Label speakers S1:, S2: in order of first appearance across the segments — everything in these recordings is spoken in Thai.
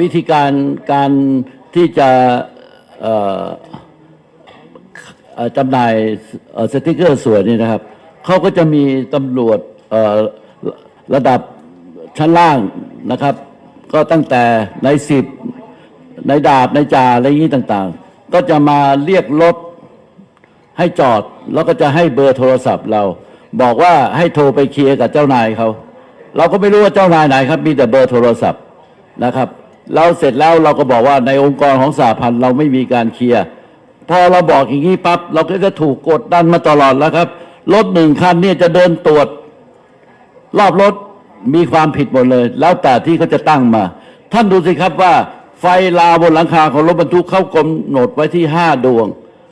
S1: วิธีการการที่จะจำหน่ายสติกเกอร์สวยนี่นะครับเขาก็จะมีตำรวจระดับชั้นล่างนะครับ ก็ตั้งแต่ในสิบในดาบในจ่าอะไรอย่างนี้ต่างๆ ก็จะมาเรียกรถให้จอดแล้วก็จะให้เบอร์โทรศัพท์เรา บอกว่าให้โทรไปเคลียร์กับเจ้านายเขา เราก็ไม่รู้ว่าเจ้านายไหนครับ มีแต่เบอร์โทรศัพท์ นะครับเราเสร็จแล้วเราก็บอกว่าในองค์กรของสหพันธ์เราไม่มีการเคลียร์พอเราบอกอย่างนี้ปั๊บเราก็จะถูกกดดันมาตลอดแล้วครับรถหนึ่งคันเนี่ยจะเดินตรวจ รอบรถมีความผิดหมดเลย แล้วแต่ที่เขาจะตั้งมา ท่านดูสิครับว่า ไฟลาบนหลังคาของรถบรรทุกเขากำหนดไว้ที่ห้าดวง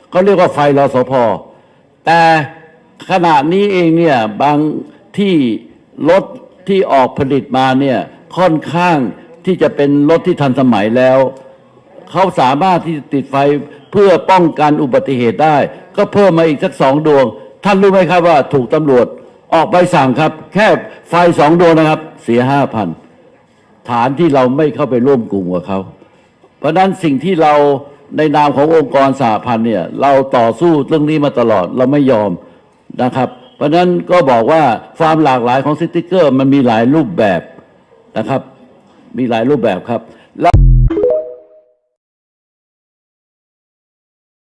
S1: เขาเรียกว่าไฟรอสพแต่ขณะนี้เองเนี่ยบางที่รถที่ออกผลิตมาเนี่ยค่อนข้าง ที่จะเป็นรถที่ทันสมัยแล้ว เขาสามารถที่จะติดไฟเพื่อป้องกันอุบัติเหตุได้ ก็เพิ่มมาอีกสักสองดวง ท่านรู้ไหมครับว่าถูกตำรวจออกใบสั่งครับ แค่ไฟสองดวงนะครับ เสียห้าพันฐานที่เราไม่เข้าไปร่วมกลุ่มกับเขาเพราะนั้นสิ่งที่เราในนามขององค์กรสหพันธ์เนี่ยเราต่อสู้เรื่องนี้มาตลอดเราไม่ยอมนะครับ เพราะนั้นก็บอกว่าความหลากหลายของสติกเกอร์ มันมีหลายรูปแบบนะครับ มีหลายรูปแบบครับแล้ว